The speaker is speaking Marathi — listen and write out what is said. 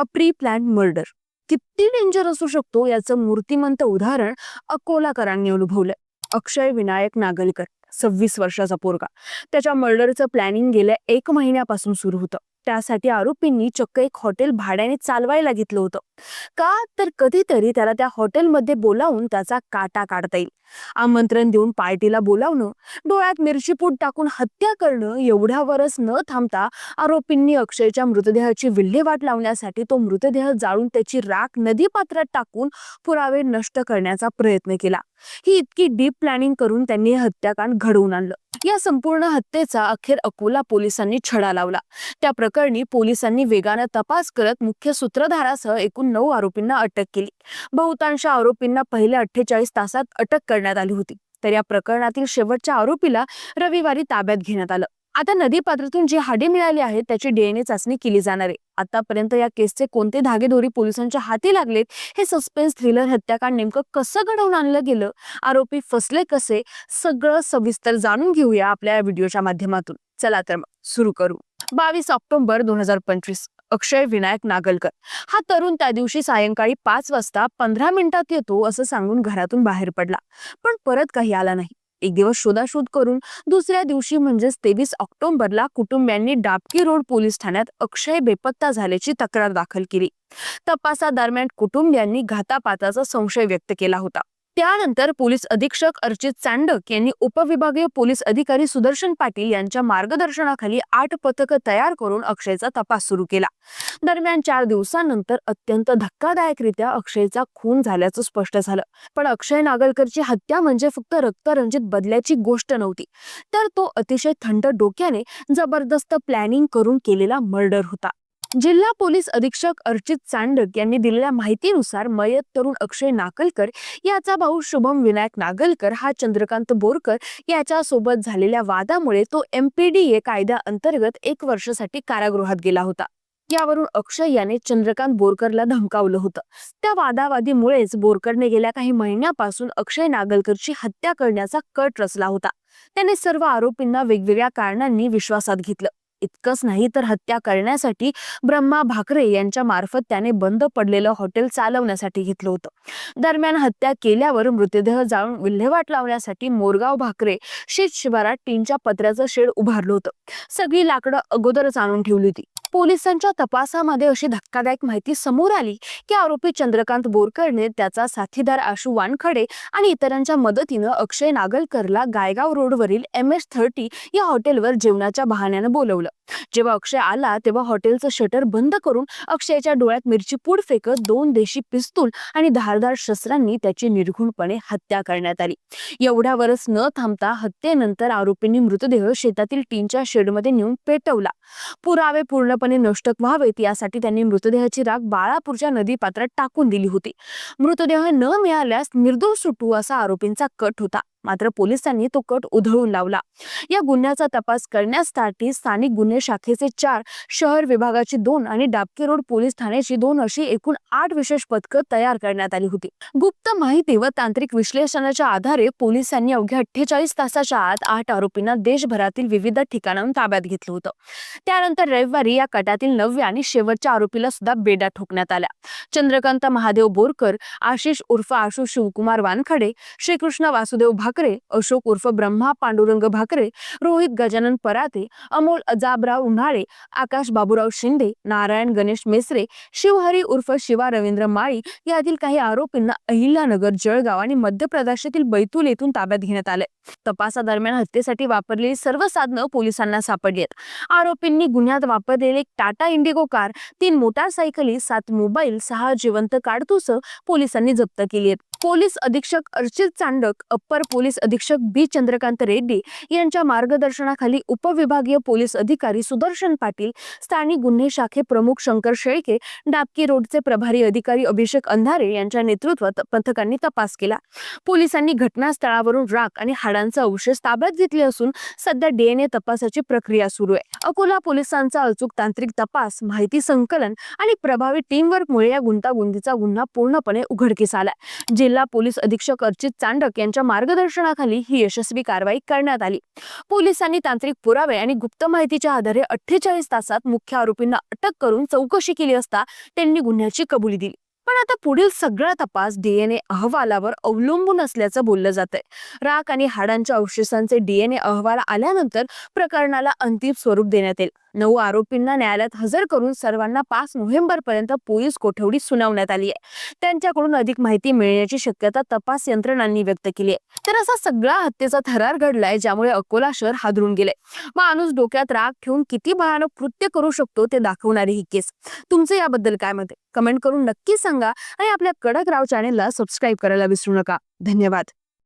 अ प्री प्लॅन मर्डर किती डेंजर असू शकतो याचं मूर्तिमंत उदाहरण अकोलाकरांनी अनुभवलंय. अक्षय विनायक नागलकर सव्वीस वर्षाचा पोरगा. त्याच्या मर्डरचं प्लॅनिंग गेल्या एक महिन्यापासून सुरू होतं. त्यासाठी आरोपींनी चक्क एक हॉटेल भाड्याने चालवायला घेतलं होतं. का? तर कधीतरी त्याला त्या हॉटेलमध्ये बोलावून त्याचा काटा काढता येईल. आमंत्रण देऊन पार्टीला बोलावणं डोळ्यात मिरचीपूट टाकून हत्या करणं एवढ्यावरच न थांबता आरोपींनी अक्षयच्या मृतदेहाची विल्हेवाट लावण्यासाठी तो मृतदेह जाळून त्याची राख नदीपात्रात टाकून पुरावे नष्ट करण्याचा प्रयत्न केला. ही इतकी डीप प्लॅनिंग करून त्यांनी हत्याकांड घडवून आणलं. या संपूर्ण हत्येचा अखेर अकोला पोलिसांनी छडा लावला. त्या प्रकरणी पोलिसांनी वेगानं तपास करत मुख्य सूत्रधारासह एकूण नऊ आरोपींना अटक केली. बहुतांश आरोपींना पहिल्या अठ्ठेचाळीस तासात अटक करण्यात आली होती. तर या प्रकरणातील शेवटच्या आरोपीला रविवारी ताब्यात घेण्यात आलं. आता नदीपात्रातून जी हाडी मिळाली आहेत त्याची डीएनए चाचणी केली जाणार आहे. आतापर्यंत या केसचे कोणते धागेदोरी पोलिसांच्या हाती लागलेत हे सस्पेन्स थ्रिलर हत्याकांड नेमकं कसं घडवून आणलं गेलं? आरोपी फसले कसे? सगळं सविस्तर जाणून घेऊया आपल्या या व्हिडिओच्या माध्यमातून. चला तर मग सुरू करू. बावीस ऑक्टोबर दोन हजार पंचवीस अक्षय विनायक नागलकर. हा तरुण त्या दिवशी सायंकाळी पाच वाजता पंधरा मिनिटात येतो असं सांगून घरातून बाहेर पडला. पण परत काही आला नाही. एक दिवस शोधाशोध करून दुसऱ्या दिवशी म्हणजेच तेवीस ऑक्टोबरला कुटुंबियांनी डाबकी रोड पोलीस ठाण्यात अक्षय बेपत्ता झाल्याची तक्रार दाखल केली. तपासादरम्यान कुटुंबियांनी घातापाताचा संशय व्यक्त केला होता. त्यानंतर पोलीस अधीक्षक अर्चित चांडक यांनी उपविभागीय पोलीस अधिकारी सुदर्शन पाटील यांच्या मार्गदर्शनाखाली आठ पथकं तयार करून अक्षयचा तपास सुरू केला. दरम्यान चार दिवसानंतर अत्यंत धक्कादायकरित्या अक्षयचा खून झाल्याचं स्पष्ट झालं. पण अक्षय नागलकरची हत्या म्हणजे फक्त रक्तरंजित बदल्याची गोष्ट नव्हती तर तो अतिशय थंड डोक्याने जबरदस्त प्लॅनिंग करून केलेला मर्डर होता. जिल्हा पोलीस अधीक्षक अर्चित चांडक यांनी दिलेल्या माहितीनुसार मयत तरुण अक्षय नागलकर याचा भाऊ शुभम विनायक नागलकर हा चंद्रकांत बोरकर याच्या सोबत झालेल्या वादामुळे तो एमपीडीए कायद्याअंतर्गत एक वर्षासाठी कारागृहात गेला होता. यावरून अक्षय याने चंद्रकांत बोरकरला धमकावलं होतं. त्या वादावादीमुळेच बोरकरने गेल्या काही महिन्यापासून अक्षय नागलकरची हत्या करण्याचा कट रचला होता. त्याने सर्व आरोपींना वेगवेगळ्या कारणांनी विश्वासात घेतलं. इतकंच नाही तर हत्या करण्यासाठी ब्रह्मा भाकरे यांच्या मार्फत त्याने बंद पडलेलं हॉटेल चालवण्यासाठी घेतलं होतं. दरम्यान हत्या केल्यावर मृतदेह जाळून विल्हेवाट लावण्यासाठी मोरगाव भाकरे शेत शिवारात टीनच्या पत्र्याचं शेड उभारलं होतं. सगळी लाकडं अगोदरच आणून ठेवली होती. पोलिसांच्या तपासामध्ये अशी धक्कादायक माहिती समोर आली की आरोपी चंद्रकांत बोरकरने त्याचा साथीदार आशू वानखडे आणि इतरांच्या मदतीनं अक्षय नागलकरला गायगाव रोडवरील एम एस थर्टी या हॉटेलवर जेवणाच्या बहाण्यानं बोलवलं. जेव्हा अक्षय आला तेव्हा हॉटेलचं शटर बंद करून अक्षयच्या डोळ्यात मिरची पूड फेकत दोन देशी पिस्तूल आणि धारदार शस्त्रांनी त्याची निर्घुणपणे हत्या करण्यात आली. एवढ्यावरच न थांबता हत्येनंतर आरोपींनी मृतदेह शेतातील टीनच्या शेडमध्ये नेऊन पेटवला. पुरावे पूर्ण पूर्णपणे नष्ट व्हावेत यासाठी त्यांनी मृतदेहाची राख बाळापूरच्या नदीपात्रात टाकून दिली होती. मृतदेह न मिळाल्यास निर्दोष सुटू असा आरोपींचा कट होता. मात्र पोलिसांनी तो कट उधळून लावला. या गुन्ह्याचा तपास करण्यासाठी स्थानिक गुन्हे शाखेचे चार शहर विभागाची दोन आणि डाबके रोड पोलीस ठाण्याची दोन अशी एकूण आठ विशेष पथकं तयार करण्यात आली होती. गुप्त माहिती व तांत्रिक विश्लेषणाच्या आधारे पोलिसांनी अवघ्या अठ्ठेचाळीस तासाच्या आत आठ आरोपींना देशभरातील विविध ठिकाणाहून ताब्यात घेतलं होतं. त्यानंतर रविवारी या कटातील नवव्या आणि शेवटच्या आरोपीला सुद्धा बेड्या ठोकण्यात आल्या. चंद्रकांत महादेव बोरकर आशिष उर्फ आशु शिवकुमार वानखडे श्रीकृष्ण वासुदेव भाग भाकरे अशोक उर्फ ब्रह्मा पांडुरंग भाकरे रोहित गजानन पराते अमोल अजाबराव उन्हाळे आकाश बाबूराव शिंदे नारायण गणेश मेसरे शिवहरी उर्फ शिवा रवींद्र माळी यातील काही आरोपींना अहिल्यानगर जळगाव आणि मध्य प्रदेशातील बैतूल येथून ताब्यात घेण्यात आले तपासादरम्यान हत्येसाठी वापरलेली सर्व साधनं पोलिसांना सापडली आहेत. आरोपींनी गुन्ह्यात वापरलेले एक टाटा इंडिगो कार तीन मोटारसायकली सात मोबाईल सहा जिवंत काडतुसं पोलिसांनी जप्त केली आहेत. पोलीस अधीक्षक अर्चित चांडक अप्पर पोलीस अधीक्षक बी. चंद्रकांत रेड्डी यांच्या मार्गदर्शनाखाली उपविभागीय पोलीस अधिकारी सुदर्शन पाटील स्थानिक गुन्हे शाखे प्रमुख शंकर शेळके डाबकी रोडचे प्रभारी अधिकारी अभिषेक अंधारे यांच्या नेतृत्वात पथकांनी तपास केला. पोलिसांनी घटनास्थळावरून राख आणि हाडांचा अवशेष ताब्यात घेतले असून सध्या डीएनए तपासाची प्रक्रिया सुरू आहे. अकोला पोलिसांचा अचूक तांत्रिक तपास माहिती संकलन आणि प्रभावी टीमवर्कमुळे या गुंतागुंतीचा गुन्हा पूर्णपणे उघडकीस आलाय. जिल्हा पोलीस अधीक्षक अर्चित चांडक यांच्या मार्गदर्शनाखाली ही यशस्वी कारवाई करण्यात आली. पोलिसांनी तांत्रिक पुरावे आणि गुप्त माहितीच्या आधारे अठ्ठेचाळीस तासात मुख्य आरोपींना अटक करून चौकशी केली असता त्यांनी गुन्ह्याची कबुली दिली. पण आता पुढील सगळा तपास डीएनए अहवालावर अवलंबून असल्याचं बोललं जातंय. राख आणि हाडांच्या अवशेषांचे डीएनए अहवाल आल्यानंतर प्रकरणाला अंतिम स्वरूप देण्यात येईल. नऊ आरोपींना न्यायालयात हजर करून सर्वांना पाच नोव्हेंबर पर्यंत पोलीस कोठडी सुनावण्यात आली आहे त्यांच्याकडून अधिक माहिती मिळण्याची शक्यता तपास यंत्रणांनी व्यक्त केली आहे तर असा सगळा हत्येचा थरार घडलाय ज्यामुळे अकोला शहर हादरून गेले माणूस डोक्यात राग ठेवून किती भयानक कृत्य करू शकतो ते दाखवणारी ही केस. तुमचं याबद्दल काय मत कमेंट करून नक्की सांगा आणि आपल्या कडक राव चॅनेलला सबस्क्राईब करायला विसरू नका. धन्यवाद.